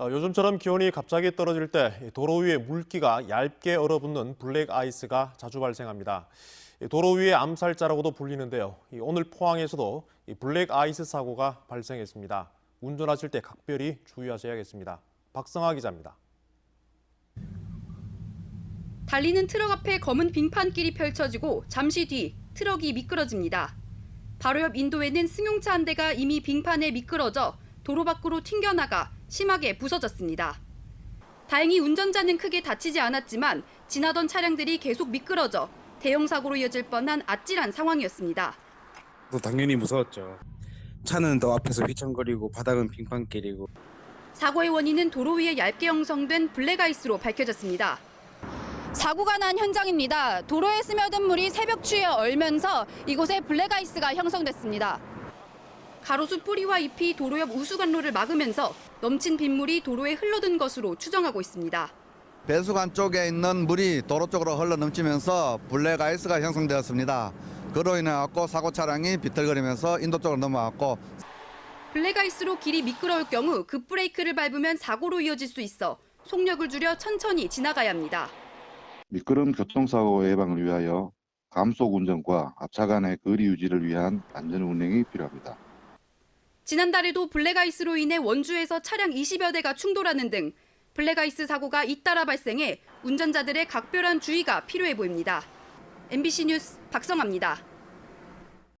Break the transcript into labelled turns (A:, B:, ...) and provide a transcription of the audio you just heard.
A: 어, 요즘처럼 기온이 갑자기 떨어질 때 도로 위에 물기가 얇게 얼어붙는 블랙 아이스가 자주 발생합니다. 이 도로 위의 암살자라고도 불리는데요. 이 오늘 포항에서도 이 블랙 아이스 사고가 발생했습니다. 운전하실 때 각별히 주의하셔야겠습니다. 박성아 기자입니다.
B: 달리는 트럭 앞에 검은 빙판길이 펼쳐지고 잠시 뒤 트럭이 미끄러집니다. 바로 옆 인도에는 승용차 한 대가 이미 빙판에 미끄러져 도로 밖으로 튕겨나가 심하게 부서졌습니다. 다행히 운전자는 크게 다치지 않았지만 지나던 차량들이 계속 미끄러져 대형 사고로 이어질 뻔한 아찔한 상황이었습니다.
C: 또 당연히 무서웠죠. 차는 또 앞에서 휘청거리고 바닥은 빙판길이고
B: 사고의 원인은 도로 위에 얇게 형성된 블랙아이스로 밝혀졌습니다. 사고가 난 현장입니다. 도로에 스며든 물이 새벽 추위에 얼면서 이곳에 블랙아이스가 형성됐습니다. 가로수 뿌리와 잎이 도로 옆 우수관로를 막으면서 넘친 빗물이 도로에 흘러든 것으로 추정하고 있습니다.
D: 배수관 쪽에 있는 물이 도로 쪽으로 흘러 넘치면서 블랙 아이스가 형성되었습니다. 그로 인해 갖고 사고 차량이 비틀거리면서 인도 쪽으로 넘어왔고
B: 블랙 아이스로 길이 미끄러울 경우 급브레이크를 밟으면 사고로 이어질 수 있어 속력을 줄여 천천히 지나가야 합니다.
E: 미끄럼 교통사고 예방을 위하여 감속 운전과 앞차 간의 거리 유지를 위한 안전 운행이 필요합니다.
B: 지난달에도 블랙아이스로 인해 원주에서 차량 20여 대가 충돌하는 등 블랙아이스 사고가 잇따라 발생해 운전자들의 각별한 주의가 필요해 보입니다. MBC 뉴스 박성아입니다.